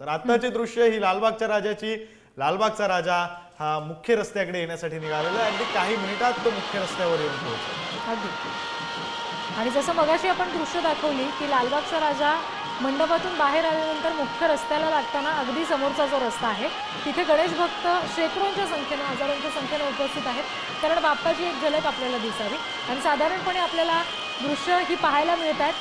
तर आत्ताचे दृश्य ही लालबागच्या राजाची. लालबागचा राजा हा मुख्य रस्त्याकडे येण्यासाठी निघालेला आहे. अगदी काही मिनिटात तो मुख्य रस्त्यावर येऊन पोहोचेल. अगदी. आणि जसं मगाशी आपण दृश्य दाखवली की लालबागचा राजा मंडपातून बाहेर आल्यानंतर मुख्य रस्त्याला लागताना अगदी समोरचा जो रस्ता आहे तिथे गणेश भक्त शेकडोंच्या संख्येनं हजारोंच्या संख्येनं उपस्थित आहेत. कारण बाप्पाची एक झलक आपल्याला दिसावी. आणि साधारणपणे आपल्याला दृश्य ही पाहायला मिळत आहेत.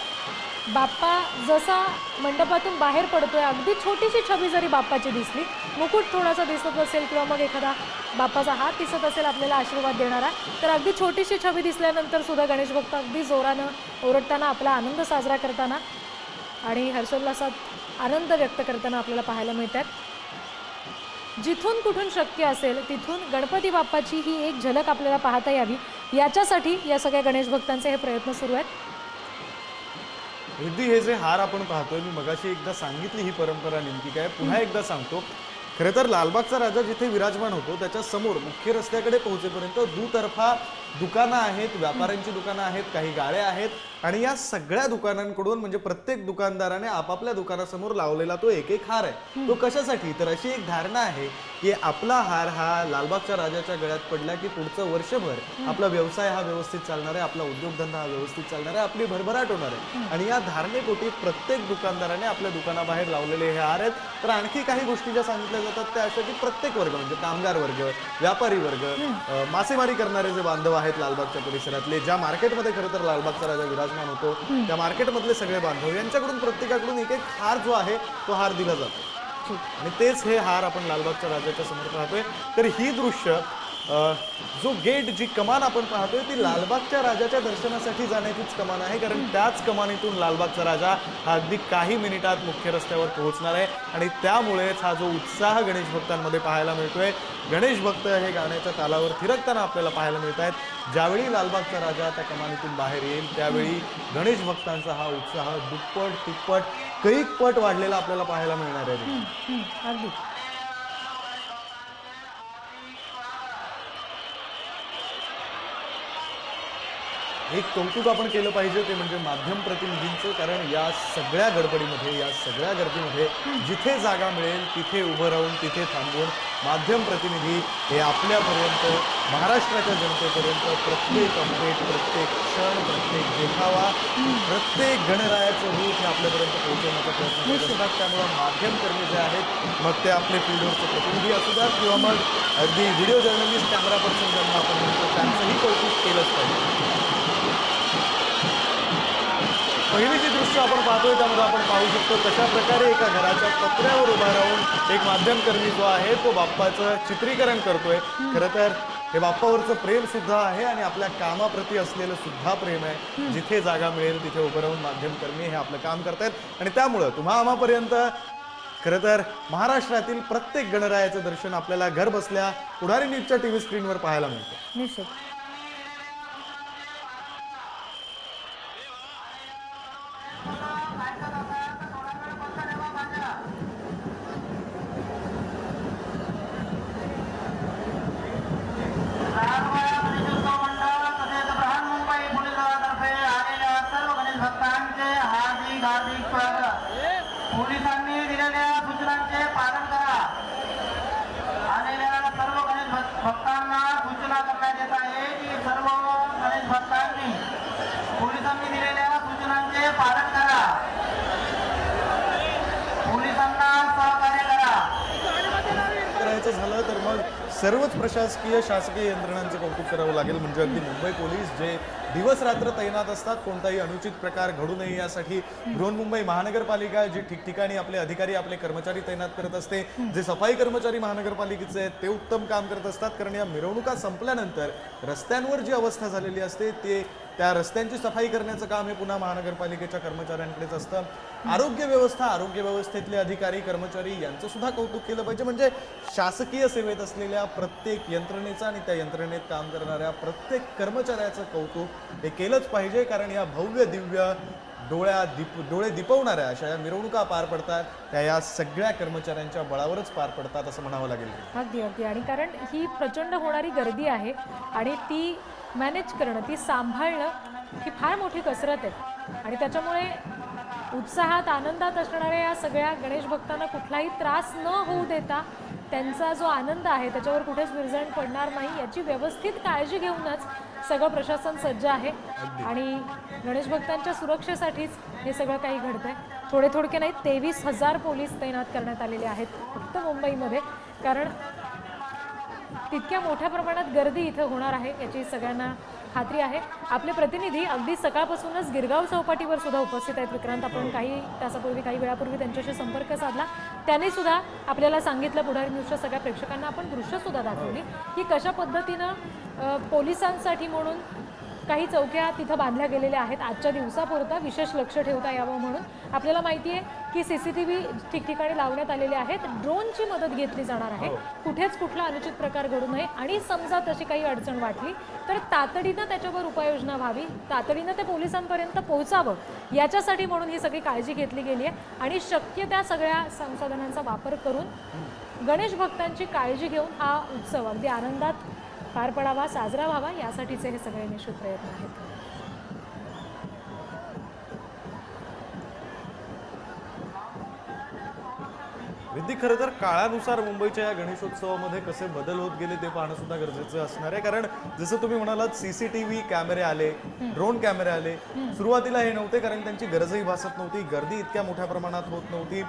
बाप्पा जसा मंडपातून बाहेर पडतोय अगदी छोटीशी छबी जरी बाप्पाची दिसली मुकुट थोडासा दिसत असेल किंवा मग एखादा बाप्पाचा हात दिसत असेल आपल्याला आशीर्वाद देणारा तर अगदी छोटीशी छबी दिसल्यानंतर सुद्धा गणेश भक्त अगदी जोरानं ओरडताना आपला आनंद साजरा करताना आणि हर्षोल्लासात आनंद व्यक्त करताना आपल्याला पाहायला मिळतात. जिथून कुठून शक्य असेल तिथून गणपती बाप्पाची ही एक झलक आपल्याला पाहता यावी. याच्यासाठी या सगळ्या गणेश भक्तांचे हे प्रयत्न सुरू आहेत. अगदी हे जे हार आपण पाहतोय मी मगाशी एकदा सांगितली ही परंपरा नेमकी काय पुन्हा एकदा सांगतो. खरं तर लालबागचा राजा जिथे विराजमान होतो त्याच्यासमोर मुख्य रस्त्याकडे पोहोचेपर्यंत दुतर्फा दुकानं आहेत व्यापाऱ्यांची दुकानं आहेत काही गाड्या आहेत आणि या सगळ्या दुकानांकडून म्हणजे प्रत्येक दुकानदाराने आपापल्या दुकानासमोर लावलेला तो एक एक हार आहे. तो कशासाठी? तर अशी एक धारणा आहे की आपला हार हा लालबागच्या राजाच्या गळ्यात पडला की पुढचं वर्षभर आपला व्यवसाय हा व्यवस्थित चालणार आहे आपला उद्योगधंदा हा व्यवस्थित चालणार आहे आपली भरभराट होणार आहे. आणि या धारणेपोटी प्रत्येक दुकानदाराने आपल्या दुकानाबाहेर लावलेले हे हार आहेत. तर आणखी काही गोष्टी ज्या सांगितल्या जातात त्या अशा की प्रत्येक वर्ग म्हणजे कामगार वर्ग व्यापारी वर्ग मासेमारी करणारे जे बांधव आहेत लालबागच्या परिसरातले ज्या मार्केटमध्ये खरं तर लालबागचा राजा विराजमान होतो त्या मार्केटमधले सगळे बांधव यांच्याकडून प्रत्येकाकडून एक एक हार जो आहे तो हार दिला जातो. आणि तेच हे हार आपण लालबागच्या राजाच्या समोर पाहतोय. तर ही दृश्य जो गेट जी कमान आपण पाहतोय ती लालबागच्या राजाच्या दर्शनासाठी जाण्याचीच कमान आहे. कारण त्याच कमानीतून लालबागचा राजा हा अगदी काही मिनिटात मुख्य रस्त्यावर पोहोचणार आहे. आणि त्यामुळेच हा जो उत्साह गणेश भक्तांमध्ये पाहायला मिळतोय. गणेश भक्त हे गाण्याच्या तालावर थिरकताना आपल्याला पाहायला मिळत आहेत. ज्यावेळी लालबागचा राजा त्या कमानीतून बाहेर येईल त्यावेळी गणेश भक्तांचा हा उत्साह दुप्पट तिप्पट कैक पट वाढलेला आपल्याला पाहायला मिळणार आहे. अगदी. एक कौतुक आपण केलं पाहिजे ते म्हणजे माध्यम प्रतिनिधींचं कारण या सगळ्या गडबडीमध्ये या सगळ्या गर्दीमध्ये जिथे जागा मिळेल तिथे उभं राहून तिथे थांबून माध्यम प्रतिनिधी हे आपल्यापर्यंत महाराष्ट्राच्या जनतेपर्यंत प्रत्येक अपडेट प्रत्येक क्षण प्रत्येक देखावा प्रत्येक गणरायाचं रूप हे आपल्यापर्यंत पोहोचवण्याचा प्रयत्न करत असतात त्यामुळं माध्यमकर्मी जे आहेत मग ते आपले फील्डवरचे प्रतिनिधी असू द्यात किंवा मग अगदी व्हिडिओ जर्नलिस्ट कॅमेरा पर्सन ज्यांना आपण म्हणतो त्यांचंही कौतुक केलंच पाहिजे. पहिली जी दृश्य आपण पाहतोय त्यामध्ये आपण पाहू शकतो कशा प्रकारे एका घराच्या पत्र्यावर उभा राहून एक माध्यमकर्मी जो आहे तो बाप्पाचं चित्रीकरण करतोय. खरं तर हे बाप्पावरचं प्रेम सुद्धा आहे आणि आपल्या कामाप्रती असलेलं सुद्धा प्रेम आहे. जिथे जागा मिळेल तिथे उभं राहून माध्यमकर्मी हे आपलं काम करतायत. आणि त्यामुळं तुम्हा आम्हापर्यंत खरं तर महाराष्ट्रातील प्रत्येक गणरायाचं दर्शन आपल्याला घर बसल्या पुढारी न्यूजच्या टीव्ही स्क्रीनवर पाहायला मिळतं. निश्चित. हार्दिक हार्दिक स्वागत पोलिसांनी दिलेल्या सूचनांचे पालन करा. आलेल्या सर्व गणेश भक्तांना सूचना करण्यात येत आहे की सर्व गणेश भक्तांनी पोलिसांनी दिलेल्या सूचनांचे पालन करा. पोलिसांना सहकार्य करा. करायचं झालं तर मग सर्वच प्रशासकीय शासकीय यंत्रणांचं कौतुक करावं लागेल. म्हणजे अगदी मुंबई पोलीस जे दिवस रात्र तैनात असतात कोणताही अनुचित प्रकार घडू नये यासाठी बृहन्मुंबई महानगरपालिका जी ठिकठिकाणी आपले अधिकारी आपले कर्मचारी तैनात करत असते जे सफाई कर्मचारी महानगरपालिकेचे आहेत ते उत्तम काम करत असतात. कारण या मिरवणुका संपल्यानंतर रस्त्यांवर जी अवस्था झालेली असते ते त्या रस्त्यांची सफाई करण्याचं काम हे पुन्हा महानगरपालिकेच्या कर्मचाऱ्यांकडेच असतं. आरोग्य व्यवस्था आरोग्य व्यवस्थेतले अधिकारी कर्मचारी यांचं सुद्धा कौतुक केलं पाहिजे. म्हणजे शासकीय सेवेत असलेल्या प्रत्येक यंत्रणेचं आणि त्या यंत्रणेत काम करणाऱ्या प्रत्येक कर्मचाऱ्याचं कौतुक हे केलंच पाहिजे कारण या भव्य दिव्य डोळ्या दीप डोळे दिपवणाऱ्या अशा या मिरवणुका पार पडतात. त्या या सगळ्या कर्मचाऱ्यांच्या बळावरच पार पडतात असं म्हणावं लागेल. अगदी अगदी. आणि कारण ही प्रचंड होणारी गर्दी आहे आणि ती मॅनेज करणं ती सांभाळणं ही फार मोठी कसरत आहे. आणि त्याच्यामुळे उत्साहात आनंदात असणाऱ्या या सगळ्या गणेश भक्तांना कुठलाही त्रास न होऊ देता त्यांचा जो आनंद आहे त्याच्यावर कुठेच विरजण पडणार नाही याची व्यवस्थित काळजी घेऊनच सगळं प्रशासन सज्ज आहे. आणि गणेश भक्तांच्या सुरक्षेसाठीच हे सगळं काही घडतंय. थोडे थोडके नाही तेवीस हजार पोलीस तैनात करण्यात आलेले आहेत फक्त मुंबईमध्ये. कारण तितक्या मोठ्या प्रमाणात गर्दी इथं होणार आहे याची सगळ्यांना खात्री आहे. आपले प्रतिनिधी अगदी सकाळपासूनच गिरगाव चौपाटीवर सुद्धा उपस्थित आहेत. विक्रांत आपण काही तासापूर्वी काही वेळापूर्वी त्यांच्याशी संपर्क साधला. त्यांनी सुद्धा आपल्याला सांगितलं पुढारी न्यूजच्या सगळ्या प्रेक्षकांना आपण दृश्य सुद्धा दाखवली की कशा पद्धतीनं पोलिसांसाठी म्हणून काही चौक्या तिथं बांधल्या गेलेल्या आहेत. आजच्या दिवसापुरता विशेष लक्ष ठेवता यावं म्हणून आपल्याला माहिती आहे की सी सी टी व्ही ठिकठिकाणी लावण्यात आलेले आहेत. ड्रोनची मदत घेतली जाणार आहे. कुठेच कुठला अनुचित प्रकार घडू नये. आणि समजा तशी काही अडचण वाटली तर तातडीनं त्याच्यावर उपाययोजना व्हावी. तातडीनं ते पोलिसांपर्यंत पोहोचावं याच्यासाठी म्हणून ही सगळी काळजी घेतली गेली आहे. आणि शक्य त्या सगळ्या संसाधनांचा वापर करून गणेश भक्तांची काळजी घेऊन हा उत्सव अगदी आनंदात पार पडावा साजरा व्हावा यासाठीचे हे सगळे निश्चित प्रयत्न आहेत. विद्दी खरं तर काळानुसार मुंबईच्या या गणेशोत्सवामध्ये कसे बदल होत गेले ते पाहणं सुद्धा गरजेचं असणार आहे. कारण जसं तुम्ही म्हणालात सीसीटीव्ही कॅमेरे आले ड्रोन कॅमेरे आले. सुरुवातीला हे नव्हते कारण त्यांची गरजही भासत नव्हती. गर्दी इतक्या मोठ्या प्रमाणात होत नव्हती.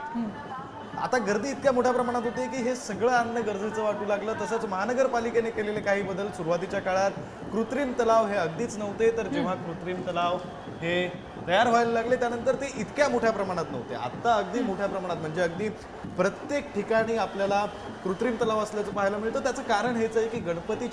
आता गर्दी इतक्या मोठ्या प्रमाणात होते की हे सगळं आणणं गरजेचं वाटू लागलं. तसंच महानगरपालिकेने केलेले काही बदल सुरुवातीच्या काळात कृत्रिम तलाव हे अगदीच नव्हते तर जेव्हा कृत्रिम तलाव हे तयार व्हायला लागले त्यानंतर ते इतक्या मोठ्या प्रमाणात नव्हते. आत्ता अगदी मोठ्या प्रमाणात म्हणजे अगदी प्रत्येक ठिकाणी आपल्याला कृत्रिम तलाव असल्याचं पाहायला मिळतं. त्याचं कारण हेच आहे की गणपती